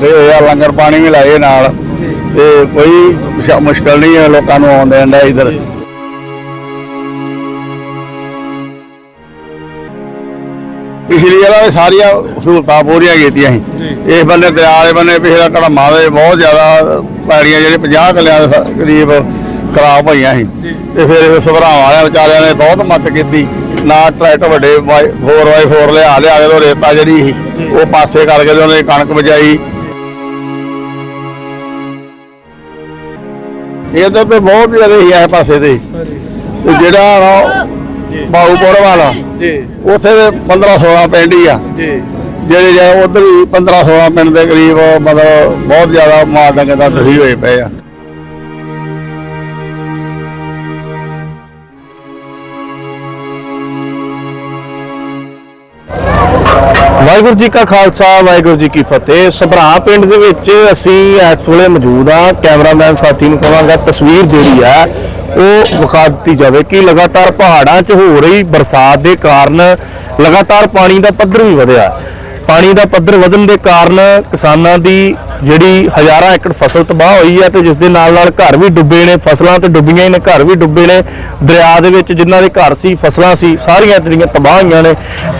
ਡਟੇ ਹੋਏ ਆ ਲੰਗਰ ਪਾਣੀ ਵੀ ਲਾਏ ਨਾਲ। ਤੇ ਕੋਈ ਮੁਸ਼- ਮੁਸ਼ਕਲ ਨਹੀਂ ਹੈ ਲੋਕਾਂ ਨੂੰ ਆਉਣ ਦੇਣ ਦਾ ਇਧਰ। ਪਿਛਲੀ ਵਾਰ ਸਾਰੀਆਂ ਸਹੂਲਤਾਂ ਪੂਰੀਆਂ ਕੀਤੀਆਂ ਸੀ। ਇਸ ਬੰਨੇ ਦਰਿਆ ਵਾਲੇ ਬੰਨੇ ਪਿਛਲਾ ਕੜਮਾ ਦੇ ਬਹੁਤ ਜ਼ਿਆਦਾ ਪੈੜੀਆਂ ਜਿਹੜੇ 50 ਕਿੱਲਿਆਂ ਦੇ ਕਰੀਬ ਖਰਾਬ ਹੋਈਆਂ ਸੀ। ਤੇ ਫਿਰ ਸਭਰਾਵਾਂ ਵਾਲਿਆਂ ਵਿਚਾਰਿਆਂ ਨੇ ਬਹੁਤ ਮਦਦ ਕੀਤੀ। ਨਾ ਟਰੈਕਟਰ ਵੱਡੇ 4x4 ਲਿਆ ਲਿਆ ਕੇ ਉਹ ਰੇਤਾ ਜਿਹੜੀ ਸੀ ਉਹ ਪਾਸੇ ਕਰਕੇ ਤੇ ਉਹਨੇ ਕਣਕ ਬਜਾਈ ਇਹਦੇ ਤੇ ਬਹੁਤ ਜ਼ਿਆਦਾ ਸੀ ਇਸ ਪਾਸੇ ਤੇ। ਤੇ ਜਿਹੜਾ ਨਾ ਬਾਉਪੁਰ ਵਾਲਾ ਜੀ। ਉੱਥੇ ਦੇ 15 16 ਪਿੰਡ ਹੀ ਆ। ਜੀ। ਜਿਹੜੇ ਜੇ ਉਧਰ ਵੀ 15 16 ਪਿੰਡ ਦੇ ਕਰੀਬ ਮਤਲਬ ਬਹੁਤ ਜ਼ਿਆਦਾ ਮਾਰ ਡੰਗੇ ਦਾ ਦੁਖੀ ਹੋਏ ਪਏ ਆ। ਵਾਹਿਗੁਰੂ ਜੀ ਕਾ ਖਾਲਸਾ, ਵਾਹਿਗੁਰੂ ਜੀ ਕੀ ਫਤਿਹ। ਸਭਰਾ ਪਿੰਡ ਦੇ ਵਿੱਚ ਅਸੀਂ ਇਸ ਵੇਲੇ ਮੌਜੂਦ ਆ ਕੈਮਰਾਮੈਨ ਸਾਥੀ ਨੂੰ ਕਹਾਂਗਾ, ਤਸਵੀਰ ਜਿਹੜੀ ਆ ਉਹ ਵਿਖਾ ਦਿੱਤੀ ਜਾਵੇ ਕਿ ਲਗਾਤਾਰ ਪਹਾੜਾਂ 'ਚ ਹੋ ਰਹੀ ਬਰਸਾਤ ਦੇ ਕਾਰਨ ਲਗਾਤਾਰ ਪਾਣੀ ਦਾ ਪੱਧਰ ਵੀ ਵਧਿਆ। ਪਾਣੀ ਦਾ ਪੱਧਰ ਵਧਣ ਦੇ ਕਾਰਨ ਕਿਸਾਨਾਂ ਦੀ ਜਿਹੜੀ ਹਜ਼ਾਰਾਂ ਏਕੜ ਫਸਲ ਤਬਾਹ ਹੋਈ ਹੈ ਤੇ ਜਿਸ ਦੇ ਨਾਲ ਨਾਲ ਘਰ ਵੀ ਡੁੱਬੇ ਨੇ, ਫਸਲਾਂ ਤੇ ਡੁੱਬੀਆਂ ਹੀ ਨੇ, ਘਰ ਵੀ ਡੁੱਬੇ ਨੇ। ਦਰਿਆ ਦੇ ਵਿੱਚ ਜਿਨ੍ਹਾਂ ਦੇ ਘਰ ਸੀ, ਫਸਲਾਂ ਸੀ, ਸਾਰੀਆਂ ਜਿਹੜੀਆਂ ਤਬਾਹ ਹੋਈਆਂ ਨੇ।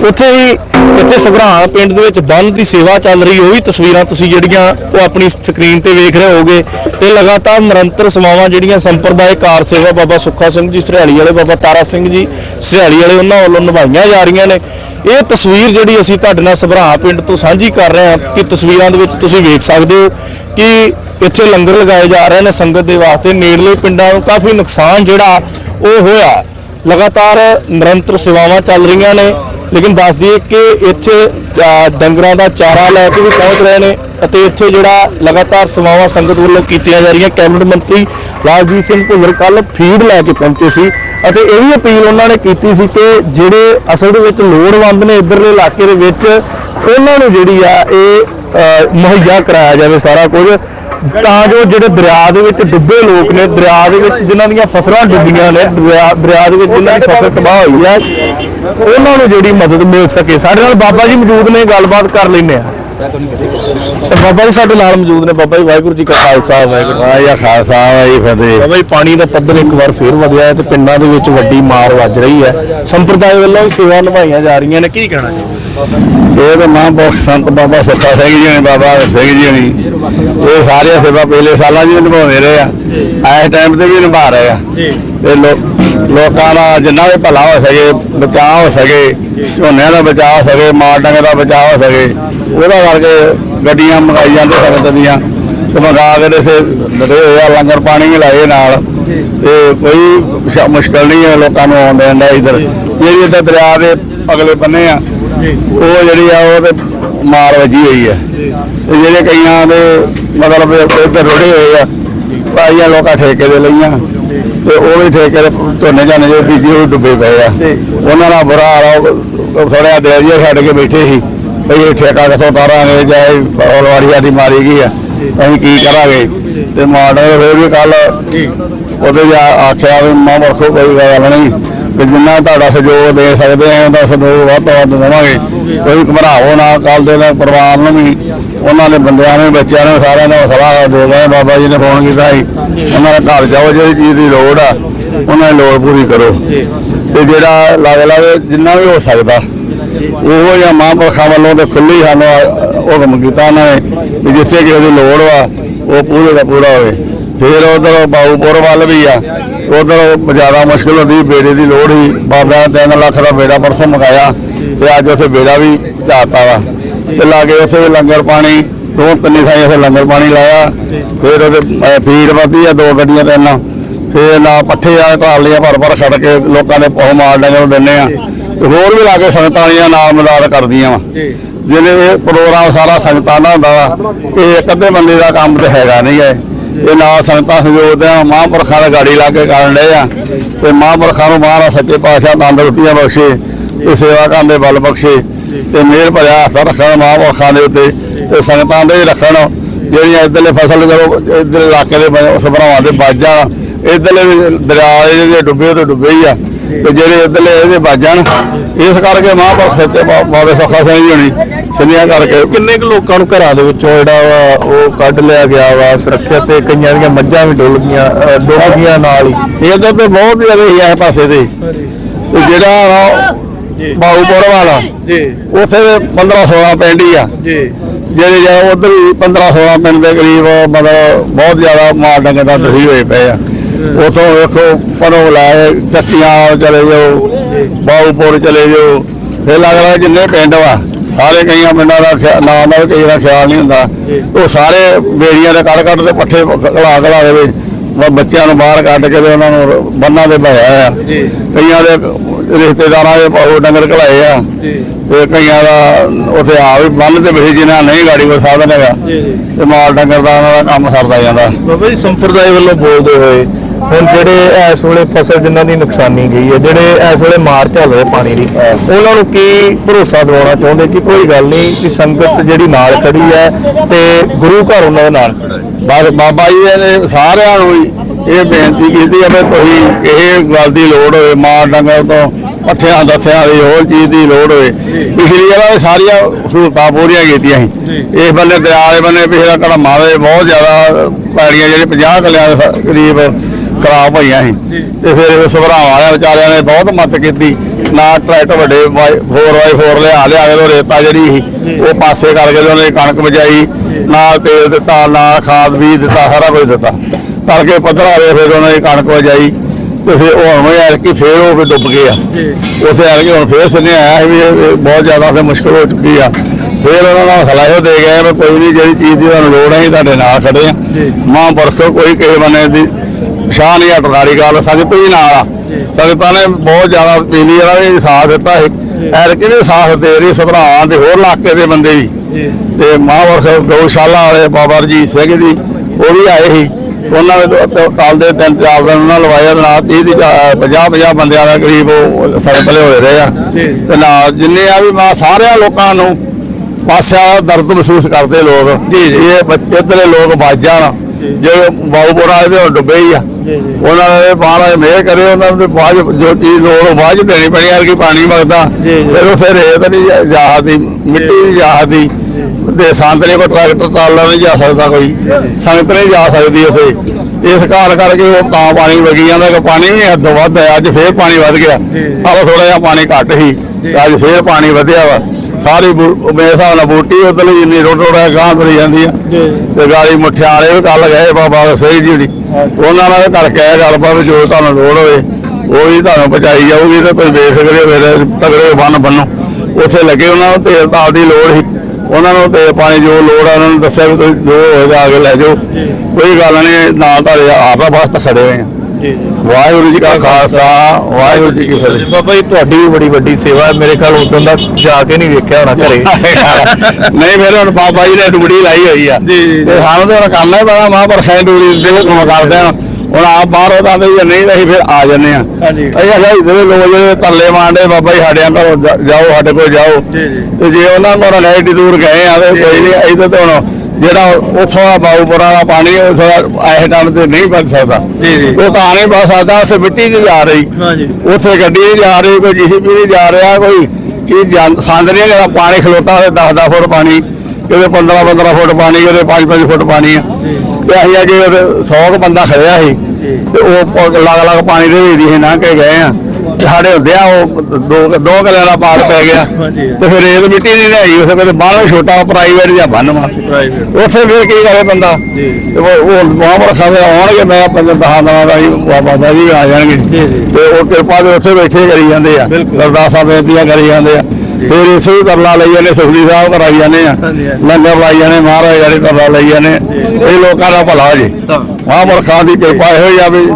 ਉੱਥੇ ਹੀ ਇੱਥੇ ਸਭਰਾਂ ਪਿੰਡ ਦੇ ਵਿੱਚ ਬੰਦ ਦੀ ਸੇਵਾ ਚੱਲ ਰਹੀ, ਉਹ ਵੀ ਤਸਵੀਰਾਂ ਤੁਸੀਂ ਜਿਹੜੀਆਂ ਉਹ ਆਪਣੀ ਸਕਰੀਨ ਤੇ ਵੇਖ ਰਹੇ ਹੋਗੇ ਇਹ ਲਗਾਤਾਰ ਨਿਰੰਤਰ ਸੇਵਾਵਾਂ ਜਿਹੜੀਆਂ ਸੰਪਰਦਾਇ ਕਾਰ ਸੇਵਾ ਬਾਬਾ ਸੁੱਖਾ ਸਿੰਘ ਜੀ, ਸਰਿਆਲੀ ਵਾਲੇ ਬਾਬਾ ਤਾਰਾ ਸਿੰਘ ਜੀ, ਸਰਿਆਲੀ ਵਾਲੇ ਉਹਨਾਂ ਵੱਲੋਂ ਨਿਭਾਈਆਂ ਜਾ ਰਹੀਆਂ ਨੇ। ਇਹ ਤਸਵੀਰ ਜਿਹੜੀ ਅਸੀਂ ਤੁਹਾਡੇ ਨਾਲ ਸਭਰਾ ਪਿੰਡ ਤੋਂ ਸਾਂਝੀ ਕਰ ਰਹੇ ਹਾਂ, ਕਿ ਤਸਵੀਰਾਂ ਦੇ ਵਿੱਚ ਤੁਸੀਂ ਵੇਖ ਸਕਦੇ ਹੋ ਕਿ ਇੱਥੇ ਲੰਗਰ ਲਗਾਏ ਜਾ ਰਹੇ ਨੇ ਸੰਗਤ ਦੇ ਵਾਸਤੇ। ਨੇੜਲੇ ਪਿੰਡਾਂ ਨੂੰ ਕਾਫੀ ਨੁਕਸਾਨ ਜਿਹੜਾ ਉਹ ਹੋਇਆ। ਲਗਾਤਾਰ ਨਿਰੰਤਰ ਸੇਵਾਵਾਂ ਚੱਲ ਰਹੀਆਂ ਨੇ। ਲੇਕਿਨ ਦੱਸ ਦਈਏ ਕਿ ਇੱਥੇ ਡੰਗਰਾਂ ਦਾ ਚਾਰਾ ਲੈ ਕੇ ਵੀ ਪਹੁੰਚ ਰਹੇ ਨੇ ਅਤੇ ਇੱਥੇ ਜਿਹੜਾ ਲਗਾਤਾਰ ਸੇਵਾਵਾਂ ਸੰਗਤ ਵੱਲੋਂ ਕੀਤੀਆਂ ਜਾ ਰਹੀਆਂ, ਕੈਬਨਿਟ ਮੰਤਰੀ ਲਾਲਜੀਤ ਸਿੰਘ ਭੁੱਲਰ ਕੱਲ ਫੀਡ ਲੈ ਕੇ ਪਹੁੰਚੇ ਸੀ ਅਤੇ ਇਹ ਵੀ ਅਪੀਲ ਉਹਨਾਂ ਨੇ ਕੀਤੀ ਸੀ ਕਿ ਜਿਹੜੇ ਅਸਲ ਦੇ ਵਿੱਚ ਲੋੜਵੰਦ ਨੇ ਇਧਰਲੇ ਇਲਾਕੇ ਦੇ ਵਿੱਚ, ਉਹਨਾਂ ਨੂੰ ਜਿਹੜੀ ਆ ਇਹ ਮੁਹੱਈਆ ਕਰਾਇਆ ਜਾਵੇ ਸਾਰਾ ਕੁਝ। ਤਾਂ ਜੋ ਜਿਹੜੇ ਦਰਿਆ ਦੇ ਵਿੱਚ ਡੁੱਬੇ ਲੋਕ ਨੇ, ਦਰਿਆ ਦੇ ਵਿੱਚ ਜਿਨ੍ਹਾਂ ਦੀਆਂ ਫਸਲਾਂ ਡੁੱਬੀਆਂ ਨੇ, ਦਰਿਆ ਦਰਿਆ ਦੇ ਵਿੱਚ ਜਿਨ੍ਹਾਂ ਦੀ ਫਸਲ ਤਬਾਹ ਹੋਈ ਹੈ, ਉਹਨਾਂ ਨੂੰ ਜਿਹੜੀ ਮਦਦ ਮਿਲ ਸਕੇ। ਸਾਡੇ ਨਾਲ ਬਾਬਾ ਜੀ ਮੌਜੂਦ ਨੇ, ਗੱਲਬਾਤ ਕਰ ਲੈਂਦੇ ਆ ਤੇ ਬਾਬਾ ਜੀ ਸਾਡੇ ਨਾਲ ਮੌਜੂਦ ਨੇ ਬਾਬਾ ਜੀ ਵਾਹਿਗੁਰੂ ਜੀ ਕਾ ਖਾਲਸਾ ਵਾਹਿਗੁਰੂ ਵਾਹ ਜੀ ਖਾਲਸਾ ਵਾਹ ਜੀ ਫਤਿਹ। ਬਾਬਾ ਜੀ ਪਾਣੀ ਦਾ ਪੱਧਰ ਇੱਕ ਵਾਰ ਫੇਰ ਵਧਿਆ ਹੈ ਤੇ ਪਿੰਡਾਂ ਦੇ ਵਿੱਚ ਵੱਡੀ ਮਾਰ ਵੱਜ ਰਹੀ ਹੈ। ਸੰਪਰਦਾਇ ਵੱਲੋਂ ਵੀ ਸੇਵਾ ਨਿਭਾਈਆਂ ਜਾ ਰਹੀਆਂ ਨੇ ਕੀ ਕਹਿਣਾ ਜੀ ਇਹ ਤਾਂ ਮਹਾਂਪੁਰਖ ਸੰਤ ਬਾਬਾ ਸੁੱਖਾ ਸਿੰਘ ਜੀ ਨੇ ਬਾਬਾ ਸਿੰਘ ਜੀ ਨੇ। ਇਹ ਸਾਰੀਆਂ ਸੇਵਾ ਪਹਿਲੇ ਸਾਲਾਂ 'ਚ ਵੀ ਨਿਭਾਉਂਦੇ ਰਹੇ ਆ। ਇਸ ਟਾਈਮ ਤੇ ਵੀ ਨਿਭਾ ਰਹੇ ਆ। ਜੀ। ਤੇ ਲੋ- ਲੋਕਾਂ ਦਾ ਜਿੰਨਾ ਵੀ ਭਲਾ ਹੋ ਸਕੇ, ਬਚਾਅ ਹੋ ਸਕੇ, ਝੋਨਿਆਂ ਦਾ ਬਚਾਅ ਹੋ ਸਕੇ ਮਾਰ ਡੰਗ ਦਾ ਬਚਾਅ ਹੋ ਸਕੇ, ਉਹਦਾ ਕਰਕੇ ਗੱਡੀਆਂ ਮੰਗਾਈ ਜਾਂਦੇ ਸੰਗਤ ਦੀਆਂ। ਤੇ ਮੰਗਾ ਕੇ ਤੇ ਸੇ ਡਰੇ ਹੋਏ ਆ, ਲੰਗਰ ਪਾਣੀ ਵੀ ਲਾਏ ਨਾਲ। ਤੇ ਕੋਈ ਮੁਸ਼- ਮੁਸ਼ਕਲ ਨਹੀਂ ਹੈ ਲੋਕਾਂ ਨੂੰ ਆਉਣ ਦੇਣ ਦਾ ਇਧਰ। ਜਿਹੜੀ ਇੱਧਰ ਦਰਿਆ ਦੇ ਅਗਲੇ ਬੰਨੇ ਆ, ਉਹ ਜਿਹੜੀ ਆ, ਉਹ ਤੇ ਮਾਰ ਵੱਜੀ ਹੋਈ ਹੈ। ਤੇ ਜਿਹੜੇ ਕਈਆਂ ਦੇ ਮਤਲਬ ਇੱਧਰ ਰੁੜੇ ਹੋਏ ਆ, ਭਾਈਆਂ ਲੋਕਾਂ ਠੇਕੇ ਦੇ ਲਈਆਂ। ਤੇ ਉਹ ਵੀ ਠੇਕੇ ਦੇ ਝੋਨੇ ਝਾਨੇ ਜਿਹੜੇ ਬੀਜੇ ਉਹ ਡੁੱਬੇ ਪਏ ਆ। ਉਹਨਾਂ ਦਾ ਬੁਰਾ ਹਾਲ ਆ ਥੋੜਿਆ ਦਿਲ ਜਿਹਾ ਛੱਡ ਕੇ ਬੈਠੇ ਸੀ। ਭਈ ਇਹ ਠੇਕਾ ਕਿਥੋਂ ਤਾਰਾਂਗੇ ਜਾਂ ਬਲਵਾੜੀ ਸਾਡੀ ਮਾਰੀ ਗਈ ਆ ਅਸੀਂ ਕੀ ਕਰਾਂਗੇ? ਤੇ ਮਾਡਲ ਫਿਰ ਵੀ ਕੱਲ ਉਹਦੇ ਜਾ ਆਖਿਆ ਵੀ ਮਾਂ ਵਰਖੋ ਕੋਈ ਗੱਲ ਨਹੀਂ। ਕਿ ਜਿੰਨਾ ਤੁਹਾਡਾ ਸਹਿਯੋਗ ਦੇ ਸਕਦੇ ਆ, ਉਹਦਾ ਸਹਿਯੋਗ ਵੱਧ ਤੋਂ ਵੱਧ ਦੇਵਾਂਗੇ। ਕੋਈ ਘਬਰਾਓ ਨਾ ਕੱਲ ਦੇ ਪਰਿਵਾਰ ਨੂੰ ਵੀ, ਉਹਨਾਂ ਦੇ ਬੰਦਿਆਂ ਨੂੰ ਬੱਚਿਆਂ ਨੂੰ ਸਾਰਿਆਂ ਨੂੰ ਸਲਾਹ ਦੇ ਗਏ ਬਾਬਾ ਜੀ ਨੇ ਫੋਨ ਕੀਤਾ ਸੀ। ਉਹਨਾਂ ਦਾ ਘਰ ਜਾਓ, ਜਿਹੜੀ ਚੀਜ਼ ਦੀ ਲੋੜ ਆ, ਉਹਨਾਂ ਦੀ ਲੋੜ ਪੂਰੀ ਕਰੋ। ਤੇ ਜਿਹੜਾ ਲਾਗੇ ਲਾਗੇ ਜਿੰਨਾ ਵੀ ਹੋ ਸਕਦਾ, ਉਹ ਜਾਂ ਮਹਾਂਪੁਰਖਾਂ ਵੱਲੋਂ ਤੇ ਖੁੱਲੀ ਸਾਨੂੰ ਹੁਕਮ ਕੀਤਾ ਉਹਨਾਂ ਨੇ ਵੀ ਜਿੱਥੇ ਕਿਸੇ ਦੀ ਲੋੜ ਵਾ, ਉਹ ਪੂਰੇ ਦਾ ਪੂਰਾ ਹੋਵੇ। ਫਿਰ ਉਧਰ ਬਾਊਪੁਰ ਵੱਲ ਵੀ ਆ ਉਧਰ ਜ਼ਿਆਦਾ ਮੁਸ਼ਕਲ ਹੁੰਦੀ, ਬੇੜੇ ਦੀ ਲੋੜ ਸੀ। ਬਾਬਾ ਨੇ 3 ਲੱਖ ਦਾ ਬੇੜਾ ਪਰਸੋਂ ਮੰਗਾਇਆ ਤੇ ਅੱਜ ਅਸੀਂ ਬੇੜਾ ਵੀ ਝਾਤਾ ਵਾ। ਤੇ ਲਾਗੇ ਅਸੀਂ ਲੰਗਰ ਪਾਣੀ, ਦੋ ਤਿੰਨੇ ਸਾਈ ਅਸੀਂ ਲੰਗਰ ਪਾਣੀ ਲਾਇਆ। ਫਿਰ ਉਹਦੇ ਫੀਡ ਵਧੀ ਆ, ਦੋ ਗੱਡੀਆਂ ਤਿੰਨ। ਫਿਰ ਨਾ ਪੱਠੇ ਆ ਢਾਲ ਲਿਆ ਭਰ ਭਰ ਛੱਡ ਕੇ ਲੋਕਾਂ ਦੇ ਪਹੁ ਮਾਰ ਡੰਗੇ ਨੂੰ ਦਿੰਨੇ ਆ। ਤੇ ਹੋਰ ਵੀ ਲਾਗੇ ਸੰਗਤਾਂ ਦੀਆਂ ਨਾਲ ਮਦਦ ਕਰਦੀਆਂ ਵਾ। ਜਿਹਨੇ ਇਹ ਪ੍ਰੋਗਰਾਮ ਸਾਰਾ ਸੰਗਤਾਂ ਦਾ ਹੁੰਦਾ ਵਾ। ਕਿ ਇੱਕ ਅੱਧੇ ਬੰਦੇ ਦਾ ਕੰਮ ਤੇ ਹੈਗਾ ਨਹੀਂ ਹੈ। ਇਹ ਨਾਲ ਸੰਗਤਾਂ ਸਹਿਯੋਗ ਦੇ ਮਹਾਂਪੁਰਖਾਂ ਦੇ ਗਾੜੀ ਲਾ ਕੇ ਕਰਨ ਰਹੇ ਆ। ਤੇ ਮਹਾਂਪੁਰਖਾਂ ਨੂੰ ਮਹਾਰਾਜ ਸੱਚੇ ਪਾਤਸ਼ਾਹ ਤੰਦਰੁਸਤੀਆਂ ਬਖਸ਼ੇ, ਤੇ ਸੇਵਾ ਕਰਨ ਦੇ ਬਲ ਬਖਸ਼ੇ, ਤੇ ਮਿਹਰ ਭਰਿਆ ਹੱਥ ਰੱਖਣ ਮਹਾਂਪੁਰਖਾਂ ਦੇ ਉੱਤੇ, ਤੇ ਸੰਗਤਾਂ ਦੇ ਰੱਖਣ। ਜਿਹੜੀਆਂ ਇੱਧਰਲੇ ਫਸਲ ਜਦੋਂ ਇੱਧਰ ਇਲਾਕੇ ਦੇ ਸਭਰਾਵਾਂ ਦੇ ਬਾਜਾਂ, ਇੱਧਰਲੇ ਵੀ ਦਰਿਆ ਜਿਹੜੇ ਡੁੱਬੇ ਤੇ ਡੁੱਬੇ ਹੀ ਆ। ਤੇ ਜਿਹੜੇ ਇਧਰਲੇ ਇਹਦੇ ਵੱਜਣ ਇਸ ਕਰਕੇ ਮਹਾਂਪੁਰਖ ਬਾ- ਬਾਬੇ ਸੁੱਖਾ ਸਿੰਘ ਜੀ ਹੋਣੀ ਸਿੰਨਿਆ ਕਰਕੇ। ਕਿੰਨੇ ਕੁ ਲੋਕਾਂ ਨੂੰ ਘਰਾਂ ਦੇ ਵਿੱਚੋਂ ਜਿਹੜਾ ਵਾ ਉਹ ਕੱਢ ਲਿਆ ਗਿਆ ਵਾ ਸੁਰੱਖਿਆ ਤੇ ਕਈਆਂ ਦੀਆਂ ਮੱਝਾਂ ਵੀ ਡੁੱਲ ਗਈਆਂ ਅ, ਗਈਆਂ ਨਾਲ ਹੀ। ਇਧਰ ਤੇ ਬਹੁਤ ਜ਼ਿਆਦਾ ਹੀ ਇਸ ਪਾਸੇ ਤੇ ਤੇ ਜਿਹੜਾ ਵਾ ਬਾਉਪੁਰ ਵਾਲਾ ਜੀ। ਉੱਥੇ 15 16 ਪਿੰਡ ਹੀ ਆ। ਜੀ। ਜਿਹੜੇ ਜਾ ਉਧਰ ਵੀ 15 16 ਪਿੰਡ ਦੇ ਕਰੀਬ ਮਤਲਬ ਬਹੁਤ ਜ਼ਿਆਦਾ ਮਾਰ ਡੰਗੇ ਦਾ ਦੁਖੀ ਹੋਏ ਪਏ ਆ। ਉਥੋਂ ਵੇਖੋ ਪਰੋਂ ਲੈ ਚੱਕੀਆਂ ਚਲੇ ਜਾਓ ਬਾਉਪੁਰ ਚਲੇ ਜਾਓ। ਫਿਰ ਲੱਗਦਾ ਜਿੰਨੇ ਪਿੰਡ ਵਾ ਸਾਰੇ ਕਈਆਂ ਪਿੰਡਾਂ ਦਾ ਖਿਆ- ਨਾਂ ਦਾ ਕਈ ਦਾ ਖਿਆਲ ਨਹੀਂ ਹੁੰਦਾ। ਉਹ ਸਾਰੇ ਬੇੜੀਆਂ ਦੇ ਕੱਢ ਕੱਢ ਤੇ ਪੱਠੇ ਘਲਾ ਘਲਾ ਦੇ ਬੱਚਿਆਂ ਨੂੰ ਬਾਹਰ ਕੱਢ ਕੇ ਤੇ ਉਹਨਾਂ ਨੂੰ ਬੰਨਾਂ ਦੇ ਭਾਇਆ ਆ ਕਈਆਂ ਦੇ ਰਿਸ਼ਤੇਦਾਰਾਂ ਦੇ ਪਾਉ ਡੰਗਰ ਘਲਾਏ ਆ। ਤੇ ਕਈਆਂ ਦਾ ਉਥੇ ਆ ਵੀ ਬੰਨ ਤੇ ਬਹਿ ਜਿਨ੍ਹਾਂ ਨਹੀਂ ਗਾੜੀ ਕੋਈ ਸਾਧਨ ਹੈਗਾ। ਤੇ ਮਾਲ ਡੰਗਰ ਦਾ ਉਹਨਾਂ ਦਾ ਕੰਮ ਸਰਦਾ ਜਾਂਦਾ। ਬਾਬਾ ਜੀ ਸੰਪਰਦਾਇ ਵੱਲੋਂ ਬੋਲਦੇ ਹੋਏ ਹੁਣ ਜਿਹੜੇ ਇਸ ਵੇਲੇ ਫਸਲ ਜਿਨ੍ਹਾਂ ਦੀ ਨੁਕਸਾਨੀ ਗਈ ਹੈ ਜਿਹੜੇ ਇਸ ਵੇਲੇ ਮਾਰ ਚੱਲ ਰਹੇ ਪਾਣੀ ਦੀ ਉਹਨਾਂ ਨੂੰ ਕੀ ਭਰੋਸਾ ਦਿਵਾਉਣਾ ਚਾਹੁੰਦੇ ਕਿ ਕੋਈ ਗੱਲ ਨਹੀਂ ਕਿ ਸੰਗਤ ਜਿਹੜੀ ਨਾਲ ਖੜੀ ਹੈ ਤੇ ਗੁਰੂ ਘਰ ਉਹਨਾਂ ਦੇ ਨਾਲ ਬਸ ਬਾਬਾ ਜੀ ਨੇ ਸਾਰਿਆਂ ਨੂੰ ਹੀ ਇਹ ਬੇਨਤੀ ਕੀਤੀ ਹੈ ਵੀ ਤੁਸੀਂ ਇਹ ਗੱਲ ਦੀ ਲੋੜ ਹੋਵੇ ਮਾਲ ਡੰਗਰ ਤੋਂ ਪੱਠਿਆਂ ਦੱਸਿਆਂ ਦੀ ਹੋਰ ਚੀਜ਼ ਦੀ ਲੋੜ ਹੋਵੇ। ਪਿਛਲੀ ਵਾਰ ਸਾਰੀਆਂ ਸਹੂਲਤਾਂ ਪੂਰੀਆਂ ਕੀਤੀਆਂ ਸੀ। ਇਸ ਬੰਨੇ ਦਰਿਆ ਬੰਨੇ ਪਿਛਲਾ ਘੜਮਾ ਦੇ ਬਹੁਤ ਜ਼ਿਆਦਾ ਪੈੜੀਆਂ ਜਿਹੜੇ 50 ਕਿੱਲਿਆਂ ਦੇ ਕਰੀਬ ਖਰਾਬ ਹੋਈਆਂ ਸੀ। ਤੇ ਫਿਰ ਸਭਰਾਵਾਂ ਵਾਲਿਆਂ ਵਿਚਾਰਿਆਂ ਨੇ ਬਹੁਤ ਮਦਦ ਕੀਤੀ। ਨਾ ਟਰੈਕਟਰ ਵੱਡੇ 4x4 ਲਿਆ ਲਿਆ ਕੇ ਰੇਤਾ ਜਿਹੜੀ ਸੀ ਉਹ ਪਾਸੇ ਕਰਕੇ ਉਹਨੇ ਕਣਕ ਬਜਾਈ ਨਾਲ ਤੇਲ ਦਿੱਤਾ ਨਾਲ ਖਾਦ ਬੀਜ ਦਿੱਤਾ ਸਾਰਾ ਕੁਝ ਦਿੱਤਾ। ਕਰਕੇ ਪੱਧਰਾ ਵੇ ਫਿਰ ਉਹਨਾਂ ਦੀ ਕਣਕ ਵਜਾਈ ਤੇ ਫਿਰ ਉਹ ਹੁਣ ਯਾਰ ਕਿ ਫਿਰ ਉਹ ਡੁੱਬ ਗਏ ਆ। ਉਸੇ ਆ ਕੇ ਹੁਣ ਫਿਰ ਸੁਣਿਆ ਆਇਆ ਵੀ ਬਹੁਤ ਜ਼ਿਆਦਾ ਤੇ ਮੁਸ਼ਕਲ ਹੋ ਚੁੱਕੀ ਆ। ਫਿਰ ਉਹਨਾਂ ਨੂੰ ਹੌਸਲਾ ਇਹੋ ਦੇ ਗਏ ਵੀ ਕੋਈ ਨਹੀਂ ਜਿਹੜੀ ਚੀਜ਼ ਦੀ ਤੁਹਾਨੂੰ ਲੋੜ ਹੈ ਤੁਹਾਡੇ ਨਾਲ ਖੜੇ ਆ। ਮਹਾਂਪੁਰਖੋ ਕੋਈ ਕਿਸੇ ਬੰਨੇ ਦੀ ਸ਼ਾਹ ਨਹੀਂ ਹਟਵਾਰੀ ਗੱਲ ਸੰਗਤ ਵੀ ਨਾਲ ਆ। ਸੰਗਤਾਂ ਨੇ ਬਹੁਤ ਜ਼ਿਆਦਾ ਪੀਲੀ ਵਾਲਾ ਵੀ ਸਾਥ ਦਿੱਤਾ ਸੀ। ਐਰ ਕਿਹਨੇ ਸਾਥ ਦੇ ਰਹੀ ਸਭਰਾਵਾਂ ਦੇ ਹੋਰ ਇਲਾਕੇ ਦੇ ਬੰਦੇ ਵੀ। ਤੇ ਮਹਾਂਪੁਰਖ ਗਊਸ਼ਾਲਾ ਵਾਲੇ ਬਾਬਾ ਰਜੀਤ ਸਿੰਘ ਜੀ ਉਹ ਵੀ ਆਏ ਸੀ। ਉਹਨਾਂ ਤਾਂ ਕੱਲ ਦੇ ਤਿੰਨ ਚਾਰ ਦਿਨ ਉਹਨਾਂ ਲਵਾਇਆ ਨਾਲ 30 ਦੀ 50 50 ਬੰਦਿਆਂ ਦਾ ਕਰੀਬ ਉਹ ਸਰਕਲੇ ਹੋਏ ਰਹੇ ਆ। ਤੇ ਨਾਲ ਜਿੰਨੇ ਆ ਵੀ ਮੈਂ ਸਾਰਿਆਂ ਲੋਕਾਂ ਨੂੰ ਪਾਸਿਆ ਦਰਦ ਮਹਿਸੂਸ ਕਰਦੇ ਲੋਕ। ਇਹ ਬੱਚੇ ਤੇਰੇ ਲੋਕ ਬਚ ਜਿਹੜੇ ਬਾਉਪੁਰਾ ਦੇ ਉਹ ਡੁੱਬੇ ਹੀ ਆ। ਉਹਨਾਂ ਦੇ ਮਹਾਰਾਜ ਮਿਹਰ ਕਰੇ ਉਹਨਾਂ ਦੇ ਬਾਅਦ ਜੋ ਚੀਜ਼ ਉਹ ਬਾਅਦ ਚ ਦੇਣੀ ਪੈਣੀ ਯਾਰ ਕਿ ਪਾਣੀ ਮੰਗਦਾ। ਫਿਰ ਉਸੇ ਰੇਤ ਨਹੀਂ ਜਾਹਦੀ ਮਿੱਟੀ ਨਹੀਂ ਜਾਹਦੀ। ਤੇ ਸੰਤ ਨੇ ਕੋਈ ਟਰੈਕਟਰ ਤਾਲਾ ਨਹੀਂ ਜਾ ਸਕਦਾ ਕੋਈ। ਸੰਗਤ ਨਹੀਂ ਜਾ ਸਕਦੀ ਉਸੇ ਇਸ ਕਾਰਨ ਕਰਕੇ ਉਹ ਤਾਂ ਪਾਣੀ ਵਗੀ ਜਾਂਦਾ ਕਿ ਪਾਣੀ ਵੀ ਹੱਦੋਂ ਵੱਧ ਹੈ। ਅੱਜ ਫੇਰ ਪਾਣੀ ਵੱਧ ਗਿਆ। ਆਹ ਥੋੜਾ ਜਿਹਾ ਪਾਣੀ ਘੱਟ ਸੀ। ਤੇ ਅੱਜ ਫੇਰ ਪਾਣੀ ਵਧਿਆ ਵਾ। ਸਾਰੀ ਮੇਰੇ ਹਿਸਾਬ ਨਾਲ ਬੂਟੀ ਉਧਰਲੀ ਜਿੰਨੀ ਰੋਡ ਹੈ ਗਾਂ ਤੁਰੀ ਜਾਂਦੀ ਆ। ਤੇ ਗਾਲੀ ਮੁਠਿਆਲੇ ਵੀ ਕੱਲ ਗਏ ਬਾਬਾ ਸਹੀ ਜੀ ਉਹਨਾਂ ਨਾਲ ਕਰਕੇ ਗੱਲਬਾਤ ਜੋ ਤੁਹਾਨੂੰ ਲੋੜ ਹੋਵੇ। ਉਹ ਵੀ ਤੁਹਾਨੂੰ ਪਹੁੰਚਾਈ ਜਾਊਗੀ ਤੇ ਤੁਸੀਂ ਬੇਫਿਕਰੇ ਮੇਰੇ ਤਗੜੇ ਬੰਨ ਬੰਨੋ। ਉੱਥੇ ਲੱਗੇ ਉਹਨਾਂ ਨੂੰ ਤੇਲ ਤਾਲ ਦੀ ਲੋੜ ਸੀ। ਉਹਨਾਂ ਨੂੰ ਤੇ ਪਾਣੀ ਜੋ ਲੋੜ ਆ ਉਹਨਾਂ ਨੂੰ ਦੱਸਿਆ ਵੀ ਤੁਸੀਂ ਜੋ ਹੋਏਗਾ ਆ ਕੇ ਲੈ ਜਾਓ। ਕੋਈ ਗੱਲ ਨਹੀਂ ਨਾਲ ਤੁਹਾਡੇ ਆਪ ਵਾਸਤੇ ਖੜੇ ਹੋਏ ਆ। ਵਾਹਿਗੁਰੂ ਜੀ ਕਾ ਖਾਲਸਾ ਵਾਹਿਗੁਰੂ ਜੀ ਕੀ ਫਤਿਹ। ਬਾਬਾ ਜੀ ਤੁਹਾਡੀ ਵੀ ਬੜੀ ਵੱਡੀ ਸੇਵਾ ਹੈ। ਮੇਰੇ ਖਿਆਲ ਉਦੋਂ ਦਾ ਜਾ ਕੇ ਨਹੀਂ ਵੇਖਿਆ ਹੋਣਾ ਘਰੇ। ਨਹੀਂ ਮੇਰੇ ਹੁਣ ਬਾਬਾ ਜੀ ਨੇ ਡੂੜੀ ਲਾਈ ਹੋਈ ਆ। ਜੀ, ਜੀ। ਤੇ ਸਾਨੂੰ ਤਾਂ ਹੁਣ ਕਰਨਾ ਹੀ ਪੈਣਾ ਮਹਾਂਪੁਰਖਾਂ ਦੀ ਡੂੜੀ ਦੇ ਕੰਮ ਕਰਦੇ ਆ। ਹੁਣ ਆਪ ਬਾਹਰ ਉਹਦਾ ਤੇ ਜੇ ਨਹੀਂ ਤਾਂ ਅਸੀਂ ਫਿਰ ਆ ਜੰਨੇ ਆ। ਹਾਂਜੀ। ਅਸੀਂ ਅਜਾ ਇਧਰੇ ਲੋਕ ਜਿਹੜੇ ਤਰਲੇ ਮਾਰਦੇ ਬਾਬਾ ਜੀ ਸਾਡੇ ਜਾ- ਜਾਓ ਸਾਡੇ ਕੋਲ ਜਾਓ। ਜੀ, ਜੀ। ਤੇ ਜੇ ਉਹਨਾਂ ਕੋਲ ਐਡੀ ਦੂਰ ਗਏ ਆ ਤੇ ਕੋਈ ਨਹੀਂ ਅਸੀਂ ਤਾਂ ਹੁਣ ਜਿਹੜਾ ਉਥੋਂ ਦਾ ਬਾਉਪੁਰਾ ਦਾ ਪਾਣੀ ਉਹ ਥੋੜਾ ਇਹ ਟਾਈਮ ਤੇ ਨਹੀਂ ਬਚ ਸਕਦਾ। ਜੀ, ਜੀ। ਉਹ ਤਾਂ ਨਹੀਂ ਬਚ ਸਕਦਾ ਉੱਥੇ ਮਿੱਟੀ ਨਹੀਂ ਜਾ ਰਹੀ। ਹਾਂਜੀ ਉੱਥੇ ਗੱਡੀ ਨਹੀਂ ਜਾ ਰਹੀ ਕੋਈ ਜੀਸੀਬੀ ਨਹੀਂ ਜਾ ਰਿਹਾ ਕੋਈ ਚੀਜ਼ ਸੰਦ ਨਹੀਂ ਹੈਗਾ ਪਾਣੀ ਖਲੋਤਾ ਹੋਵੇ 10 10 ਫੁੱਟ ਪਾਣੀ ਕਿਤੇ 15 15 ਫੁੱਟ ਪਾਣੀ ਕਿਤੇ 5 5 ਫੁੱਟ ਪਾਣੀ ਆ। ਤੇ ਅਸੀਂ ਉਹਦੇ 100 ਕੁ ਬੰਦਾ ਖੜਿਆ ਸੀ ਤੇ ਉਹ ਲਗ ਲਗ ਪਾਣੀ ਦੇ ਵਿੱਚ ਦੀ ਲੰਘ ਕੇ ਗਏ ਆ। ਸਾਡੇ ਹੁੰਦੇ ਆ ਉਹ ਦੋ ਦੋ ਕਿੱਲਿਆਂ ਦਾ ਪਾਰ ਪੈ ਗਿਆ। ਤੇ ਫਿਰ ਇਹ ਮਿੱਟੀ ਨਹੀਂ ਲਿਆਈ ਉਸ ਵੇਲੇ ਬਾਹਰੋਂ ਛੋਟਾ ਪ੍ਰਾਈਵੇਟ ਜਾਂ ਬੰਨ ਪ੍ਰਾਈਵੇਟ ਉੱਥੇ ਫਿਰ ਕੀ ਕਰੇ ਬੰਦਾ? ਜੀ। ਤੇ ਉਹ ਉਹ ਮਹਾਂਪੁਰਖ ਖਾਵੇ ਆਉਣਗੇ ਮੈਂ ਪੰਜ ਦਹਾਂ ਦਿਨਾਂ ਦਾ ਹੀ ਬਾਬਾ ਜੀ ਆ ਜਾਣਗੇ। ਤੇ ਉਹ ਕਿਰਪਾ ਦੇ ਉੱਥੇ ਬੈਠੇ ਕਰੀ ਜਾਂਦੇ ਆ। ਅਰਦਾਸਾਂ ਬੇਨਤੀਆਂ ਕਰੀ ਜਾਂਦੇ ਆ। ਫਿਰ ਇਸੇ ਵੀ ਤਰਲਾ ਲਈ ਜਾਂਦੇ ਸੁਖਦੀ ਸਾਹਿਬ ਕਰਾਈ ਜਾਂਦੇ ਆ। ਲੰਗਰ ਲਾਈ ਜਾਂਦੇ ਮਹਾਰਾਜ ਜਿਹੜੇ ਤਰਲਾ ਲਈ ਜਾਂਦੇ। ਇਹ ਲੋਕਾਂ ਦਾ ਭਲਾ ਹੋ ਜੇ ਮਹਾਂਪੁਰਖਾਂ ਦੀ ਕਿਰਪਾ ਇਹੋ ਹੀ ਆ ਵੀ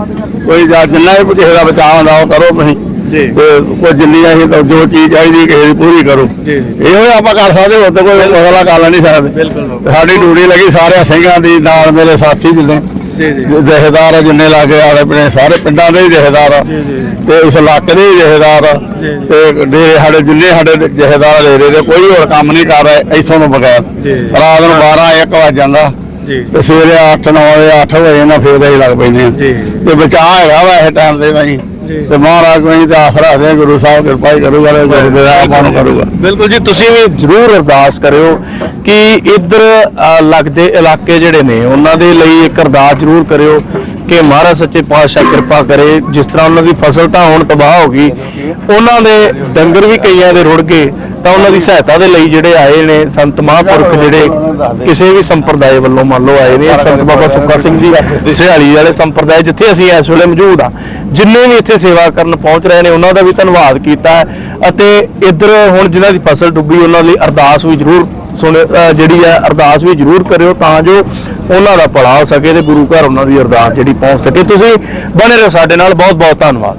ਕੋਈ ਜਾਂ ਜਿੰਨਾ ਵੀ ਕਿਸੇ ਦਾ ਬਚਾਅ ਹੁੰਦਾ ਉਹ ਕਰੋ ਤੁਸੀਂ ਜੀ। ਤੇ ਕੋਈ ਜਿੰਨੀ ਅਸੀਂ ਤਾਂ ਜੋ ਚੀਜ਼ ਚਾਹੀਦੀ ਕਿਸੇ ਦੀ ਪੂਰੀ ਕਰੋ ਜੀ। ਇਹੋ ਹੀ ਆਪਾਂ ਕਰ ਸਕਦੇ ਹੋ ਤੇ ਕੋਈ ਮਸਲਾ ਕਰ ਨਹੀਂ ਸਕਦੇ। ਸਾਡੀ ਡਿਊਟੀ ਲੱਗੀ ਸਾਰਿਆਂ ਸਿੰਘਾਂ ਦੀ ਨਾਲ ਮੇਰੇ ਸਾਥੀ ਜਿੰਨੇ ਜੀ ਜੀ ਜਹੇਦਾਰ ਜਿੰਨੇ ਲਾਗੇ ਆਲੇ ਆਪਣੇ ਸਾਰੇ ਪਿੰਡਾਂ ਦੇ ਜਹੇਦਾਰ ਆ ਜੀ, ਜੀ। ਤੇ ਇਸ ਇਲਾਕੇ ਦੇ ਜਹੇਦਾਰ ਆ ਜੀ। ਤੇ ਡੇਰੇ ਸਾਡੇ ਜਿੰਨੇ ਸਾਡੇ ਜਹੇਦਾਰ ਡੇਰੇ ਦੇ ਕੋਈ ਹੋਰ ਕੰਮ ਨਹੀਂ ਕਰ ਰਹੇ ਇਥੋਂ ਤੋਂ ਬਗੈਰ ਜੀ। ਰਾਤ ਨੂੰ 12 1 ਵਜ ਜਾਂਦਾ ਜੀ। ਤੇ ਸਵੇਰੇ 8 9 ਵਜੇ 8 ਵਜੇ ਨਾਲ ਫੇਰ ਅਸੀਂ ਲੱਗ ਪੈਂਦੇ ਆ। ਜੀ। ਤੇ ਬਚਾਅ ਹੈਗਾ ਵਾ ਇਹ ਟਾਈਮ ਦੇ ਤਾਂ ਜੀ। ਤੇ ਮਹਾਰਾਜ ਕੋਈ ਤੇ ਆਸਰਾ ਰੱਖਦੇ ਗੁਰੂ ਸਾਹਿਬ ਕਿਰਪਾ ਹੀ ਕਰੂਗਾ ਤੇ ਗੁਰੂ ਦੇ ਆਪਾਂ ਨੂੰ ਕਰੂਗਾ। ਬਿਲਕੁਲ ਜੀ ਤੁਸੀਂ ਵੀ ਜਰੂਰ ਅਰਦਾਸ ਕਰਿਓ ਕਿ ਇੱਧਰ ਲੱਗਦੇ ਇਲਾਕੇ ਜਿਹੜੇ ਨੇ ਉਹਨਾਂ ਦੇ ਲਈ ਇੱਕ ਅਰਦਾਸ ਜਰੂਰ ਕਰਿਓ ਕਿ ਮਹਾਰਾਜ ਸੱਚੇ ਪਾਤਸ਼ਾਹ ਕਿਰਪਾ ਕਰੇ, ਜਿਸ ਤਰ੍ਹਾਂ ਉਹਨਾਂ ਦੀ ਫਸਲ ਤਾਂ ਹੁਣ ਤਬਾਹ ਹੋ ਗਈ, ਉਹਨਾਂ ਦੇ ਡੰਗਰ ਵੀ ਕਈਆਂ ਦੇ ਰੁੜ ਗਏ, ਤਾਂ ਉਹਨਾਂ ਦੀ ਸਹਾਇਤਾ ਦੇ ਲਈ ਜਿਹੜੇ ਆਏ ਨੇ ਸੰਤ ਮਹਾਂਪੁਰਖ ਜਿਹੜੇ ਕਿਸੇ ਵੀ ਸੰਪਰਦਾਇ ਵੱਲੋਂ ਮੰਨ ਲਓ ਆਏ ਨੇ, ਸੰਤ ਬਾਬਾ ਸੁੱਖਾ ਸਿੰਘ ਜੀ ਸਿਹਾਲੀ ਵਾਲੇ ਸੰਪਰਦਾਇ ਜਿੱਥੇ ਅਸੀਂ ਇਸ ਵੇਲੇ ਮੌਜੂਦ ਆ ਜਿੰਨੇ ਵੀ ਇੱਥੇ ਸੇਵਾ ਕਰਨ ਪਹੁੰਚ ਰਹੇ ਨੇ, ਉਹਨਾਂ ਦਾ ਵੀ ਧੰਨਵਾਦ ਕੀਤਾ ਅਤੇ ਇੱਧਰ ਹੁਣ ਜਿਨ੍ਹਾਂ ਦੀ ਫਸਲ ਡੁੱਬੀ, ਉਹਨਾਂ ਲਈ ਅਰਦਾਸ ਵੀ ਜ਼ਰੂਰ ਸੁਣ ਜਿਹੜੀ ਹੈ ਅਰਦਾਸ ਵੀ ਜ਼ਰੂਰ ਕਰਿਓ ਤਾਂ ਜੋ ਉਹਨਾਂ ਦਾ ਭਲਾ ਹੋ ਸਕੇ ਤੇ ਗੁਰੂ ਘਰ ਉਹਨਾਂ ਦੀ ਅਰਦਾਸ ਜਿਹੜੀ ਪਹੁੰਚ ਸਕੇ। ਤੁਸੀਂ ਬਣੇ ਰਹੋ ਸਾਡੇ ਨਾਲ। ਬਹੁਤ ਬਹੁਤ ਧੰਨਵਾਦ।